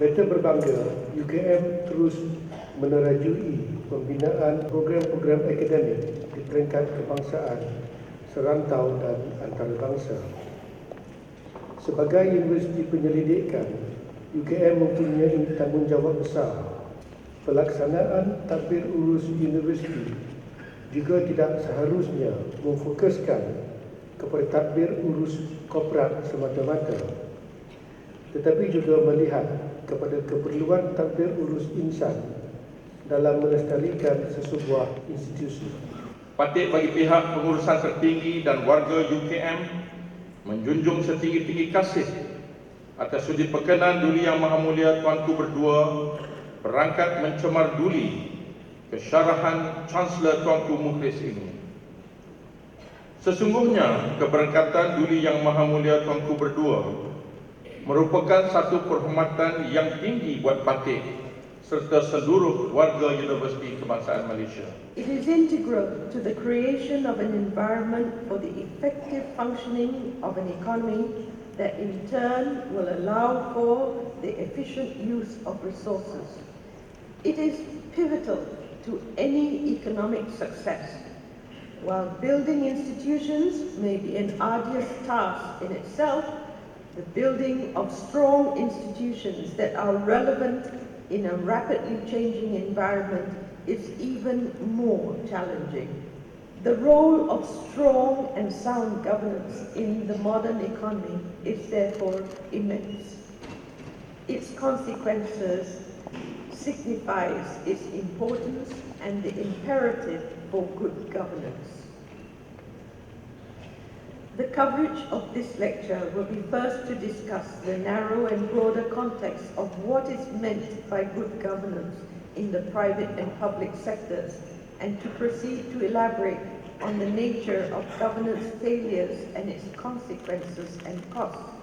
Better berbangga, UKM terus menerajui pembinaan program-program akademik di peringkat kebangsaan, serantau dan antarabangsa. Sebagai universiti penyelidikan, UKM mempunyai tanggungjawab besar. Pelaksanaan tadbir urus universiti juga tidak seharusnya memfokuskan kepada tadbir urus korporat semata-mata tetapi juga melihat kepada keperluan tadbir urus insan dalam melestarikan sesebuah institusi. Patut bagi pihak pengurusan tertinggi dan warga UKM menjunjung setinggi-tinggi kasih atas sudi perkenan Duli Yang Maha Mulia Tuanku Berdua berangkat mencemar duli kesyarahan Chancellor Tuanku Mukhlis ini. Sesungguhnya keberangkatan Duli Yang Maha Mulia Tuanku Berdua merupakan satu perhormatan yang tinggi buat Patih serta seluruh warga Universiti Kebangsaan Malaysia. It is integral to the creation of an environment for the effective functioning of an economy that in turn will allow for the efficient use of resources. It is pivotal to any economic success. While building institutions may be an arduous task in itself, the building of strong institutions that are relevant in a rapidly changing environment is even more challenging. The role of strong and sound governance in the modern economy is therefore immense. Its consequences signifies its importance and the imperative for good governance. The coverage of this lecture will be first to discuss the narrow and broader context of what is meant by good governance in the private and public sectors and to proceed to elaborate on the nature of governance failures and its consequences and costs.